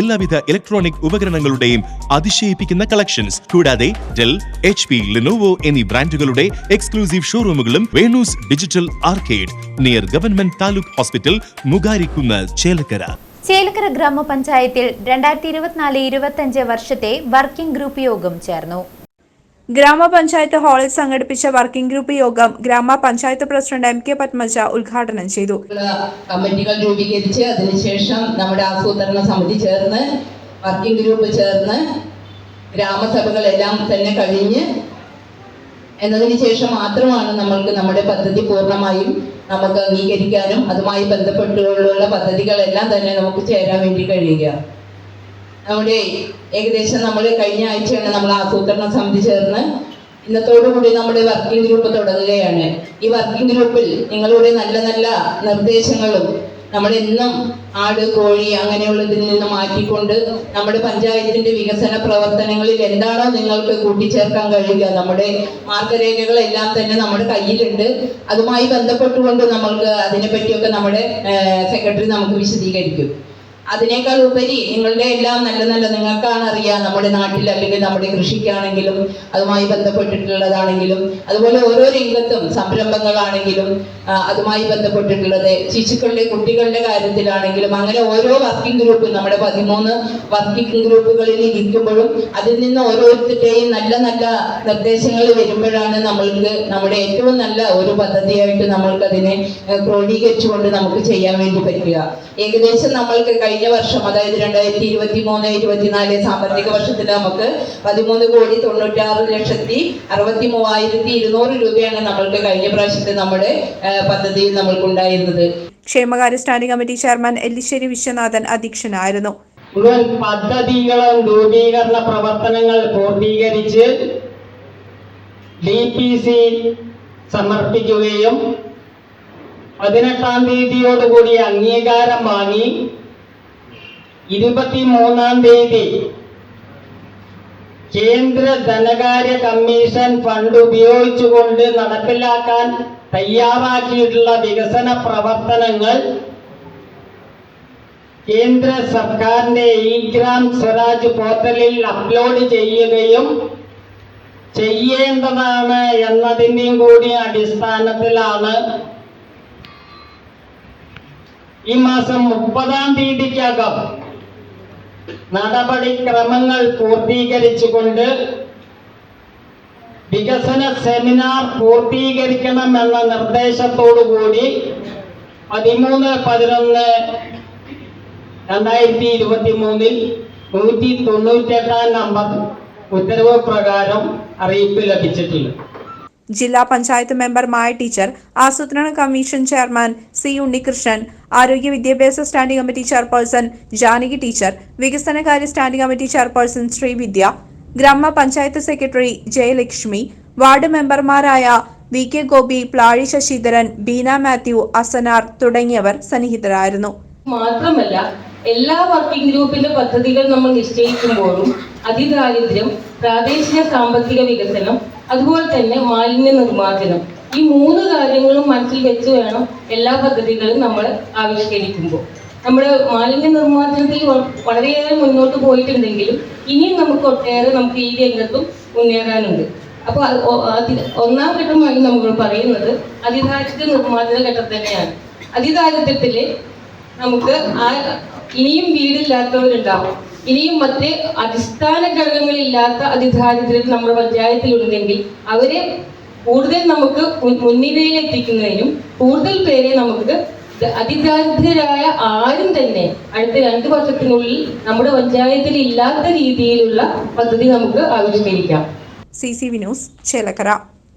എല്ലാവിധ ഇലക്ട്രോണിക് ഉപകരണങ്ങളുടെയും അതിശയിപ്പിക്കുന്ന കളക്ഷൻസ് കൂടാതെ ഡെൽ എച്ച് പി ലിനോവോ എന്നീ ബ്രാൻഡുകളുടെ exclusive ഷോറൂമുകളും Venus digital arcade near government taluk hospital Mugarikkunnu Chelakkara. Chelakkara ഗ്രാമപഞ്ചായത്തിൽ രണ്ടായിരത്തി ഇരുപത്തിനാല് ഇരുപത്തഞ്ച് വർഷത്തെ വർക്കിംഗ് ഗ്രൂപ്പ് യോഗം ചേർന്നു. ഗ്രാമപഞ്ചായത്ത് ഹാളിൽ സംഘടിപ്പിച്ച വർക്കിംഗ് ഗ്രൂപ്പ് യോഗം ഗ്രാമപഞ്ചായത്ത് പ്രസിഡന്റ് എം കെ പത്മജ ഉദ്ഘാടനം ചെയ്തു. കമ്മിറ്റികൾ രൂപീകരിച്ച് അതിനുശേഷം നമ്മുടെ ആസൂത്രണ സമിതി ചേർന്ന് വർക്കിംഗ് ഗ്രൂപ്പ് ചേർന്ന് ഗ്രാമസഭകളെല്ലാം തന്നെ കഴിഞ്ഞ് എന്നതിന് ശേഷം മാത്രമാണ് നമ്മൾക്ക് നമ്മുടെ പദ്ധതി പൂർണമായും നമുക്ക് അംഗീകരിക്കാനും അതുമായി ബന്ധപ്പെട്ടുള്ള പദ്ധതികളെല്ലാം തന്നെ നമുക്ക് ചേരാൻ വേണ്ടി കഴിയുക. നമ്മുടെ ഏകദേശം നമ്മൾ കഴിഞ്ഞ ആഴ്ചയാണ് നമ്മൾ ആസൂത്രണ സമിതി ചേർന്ന്. ഇന്നത്തോടുകൂടി നമ്മുടെ വർക്കിംഗ് ഗ്രൂപ്പ് തുടങ്ങുകയാണ്. ഈ വർക്കിംഗ് ഗ്രൂപ്പിൽ നിങ്ങളുടെ നല്ല നല്ല നിർദ്ദേശങ്ങളും നമ്മൾ എന്നും ആട് കോഴി അങ്ങനെയുള്ളതിൽ നിന്ന് മാറ്റിക്കൊണ്ട് നമ്മുടെ പഞ്ചായത്തിന്റെ വികസന പ്രവർത്തനങ്ങളിൽ എന്താണോ നിങ്ങൾക്ക് കൂട്ടിച്ചേർക്കാൻ കഴിയുക നമ്മുടെ മാർഗരേഖകളെല്ലാം തന്നെ നമ്മുടെ കയ്യിലുണ്ട്. അതുമായി ബന്ധപ്പെട്ടുകൊണ്ട് നമ്മൾക്ക് അതിനെപ്പറ്റിയൊക്കെ നമ്മുടെ സെക്രട്ടറി നമുക്ക് വിശദീകരിക്കും. അതിനേക്കാൾ ഉപരി നിങ്ങളുടെ എല്ലാം നല്ല നല്ല നിങ്ങൾക്കാണ് അറിയാം നമ്മുടെ നാട്ടിൽ അല്ലെങ്കിൽ നമ്മുടെ കൃഷിക്കാണെങ്കിലും അതുമായി ബന്ധപ്പെട്ടിട്ടുള്ളതാണെങ്കിലും. അതുപോലെ ഓരോ രംഗത്തും സംരംഭങ്ങളാണെങ്കിലും അതുമായി ബന്ധപ്പെട്ടിട്ടുള്ളത്. ശിശുക്കളുടെ കുട്ടികളുടെ കാര്യത്തിലാണെങ്കിലും അങ്ങനെ ഓരോ വർക്കിംഗ് ഗ്രൂപ്പ് നമ്മുടെ പതിമൂന്ന് വർക്കിംഗ് ഗ്രൂപ്പുകളിൽ ഇരിക്കുമ്പോഴും അതിൽ നിന്ന് ഓരോരുത്തരുടെയും നല്ല നല്ല നിർദ്ദേശങ്ങൾ വരുമ്പോഴാണ് നമ്മൾക്ക് നമ്മുടെ ഏറ്റവും നല്ല ഒരു പദ്ധതിയായിട്ട് നമ്മൾക്ക് അതിനെ ക്രോഡീകരിച്ചുകൊണ്ട് നമുക്ക് ചെയ്യാൻ വേണ്ടി പറ്റുക. ഏകദേശം നമ്മൾക്ക് കഴിഞ്ഞ വർഷം അതായത് രണ്ടായിരത്തി ഇരുപത്തി മൂന്ന് ഇരുപത്തിനാല് സാമ്പത്തിക വർഷത്തിൽ നമുക്ക് പതിമൂന്ന് കോടി തൊണ്ണൂറ്റാറ് ലക്ഷത്തി അറുപത്തി മൂവായിരത്തി ഇരുന്നൂറ് രൂപയാണ് നമ്മൾക്ക് കഴിഞ്ഞ പ്രാവശ്യത്തെ നമ്മുടെ പദ്ധതിയിൽ പദ്ധതിയിൽ നമ്മൾക്കുണ്ടായിരുന്നത്. ക്ഷേമകാര്യ standing committee chairman Ellissery Viswanathan അധ്യക്ഷനായിരുന്നു. മുഴുവൻ പദ്ധതികളും രൂപീകരണ പ്രവർത്തനങ്ങൾ പൂർത്തീകരിച്ച് ഡി പി സി സമർപ്പിക്കുകയും പതിനെട്ടാം തീയതിയോടുകൂടി അംഗീകാരം വാങ്ങി ഇരുപത്തി മൂന്നാം തീയതി കേന്ദ്ര ധനകാര്യ കമ്മീഷൻ ഫണ്ട് ഉപയോഗിച്ചുകൊണ്ട് നടപ്പിലാക്കാൻ തയ്യാറാക്കിയിട്ടുള്ള വികസന പ്രവർത്തനങ്ങൾ കേന്ദ്ര സർക്കാരിന്റെ ഇ ഗ്രാം സ്വരാജ് പോർട്ടലിൽ അപ്ലോഡ് ചെയ്യുകയും ചെയ്യേണ്ടതാണ് എന്നതിന്റെയും കൂടി അടിസ്ഥാനത്തിലാണ് ഈ മാസം മുപ്പതാം തീയതിക്കകം നടപടിക്രമങ്ങൾ പൂർത്തീകരിച്ചുകൊണ്ട് വികസന സെമിനാർ പൂർത്തീകരിക്കണമെന്ന നിർദ്ദേശത്തോടു കൂടി പതിമൂന്ന് പതിനൊന്ന് രണ്ടായിരത്തി ഇരുപത്തി മൂന്നിൽ നൂറ്റി തൊണ്ണൂറ്റെട്ടാം നമ്പർ ഉത്തരവ് പ്രകാരം അറിയിപ്പ് ലഭിച്ചിട്ടുണ്ട്. ജില്ലാ പഞ്ചായത്ത് മെമ്പർ മായ ടീച്ചർ ആസൂത്രണ കമ്മീഷൻ ചെയർമാൻ സി ഉണ്ണികൃഷ്ണൻ ആരോഗ്യ വിദ്യാഭ്യാസ standing committee chairperson Janaki teacher വികസനകാര്യ സ്റ്റാൻഡിംഗ് കമ്മിറ്റി ചെയർപേഴ്സൺ ശ്രീവിദ്യ ഗ്രാമപഞ്ചായത്ത് സെക്രട്ടറി ജയലക്ഷ്മി വാർഡ് മെമ്പർമാരായ വി കെ ഗോപി പ്ലാഴി ശശിധരൻ ബീന മാത്യു അസനാർ തുടങ്ങിയവർ സന്നിഹിതരായിരുന്നു. മാത്രമല്ല എല്ലാ വർക്കിംഗ് ഗ്രൂപ്പിന്റെ പദ്ധതികൾ നമ്മൾ നിശ്ചയിക്കുമ്പോഴും അതിദാരിദ്ര്യം പ്രാദേശിക സാമ്പത്തിക വികസനം അതുപോലെ തന്നെ മാലിന്യ നിർമ്മാർജനം ഈ മൂന്ന് കാര്യങ്ങളും മനസ്സിൽ വെച്ച് വേണം എല്ലാ പദ്ധതികളും നമ്മൾ ആവിഷ്കരിക്കുമ്പോൾ. നമ്മൾ മാലിന്യ നിർമ്മാർജനത്തിൽ വ- വളരെയേറെ മുന്നോട്ട് പോയിട്ടുണ്ടെങ്കിലും ഇനിയും നമുക്ക് ഒട്ടേറെ നമുക്ക് ഈ രംഗത്തും മുന്നേറാനുണ്ട്. അപ്പോൾ ഒന്നാം ഘട്ടമായി നമ്മൾ പറയുന്നത് അതിദാരിദ്ര്യ നിർമ്മാർജന ഘട്ടം തന്നെയാണ്. അതിദാരിദ്ര്യത്തിൽ നമുക്ക് ആ ഇനിയും വീടില്ലാത്തവരുണ്ടാവും. ഇനിയും മറ്റ് അടിസ്ഥാന ഘടകങ്ങളില്ലാത്ത അതിദാരിദ്ര്യം നമ്മുടെ പഞ്ചായത്തിലുണ്ടെങ്കിൽ അവരെ കൂടുതൽ നമുക്ക് മുന്നിലേ എത്തിക്കുന്നതിനും കൂടുതൽ പേരെ നമുക്ക് അതിദാരിദ്ര്യരായ ആരും തന്നെ അടുത്ത രണ്ട് വർഷത്തിനുള്ളിൽ നമ്മുടെ പഞ്ചായത്തിൽ ഇല്ലാത്ത രീതിയിലുള്ള പദ്ധതി നമുക്ക് ആവിഷ്കരിക്കാം സി സി വിനോസ് ചേലക്കര.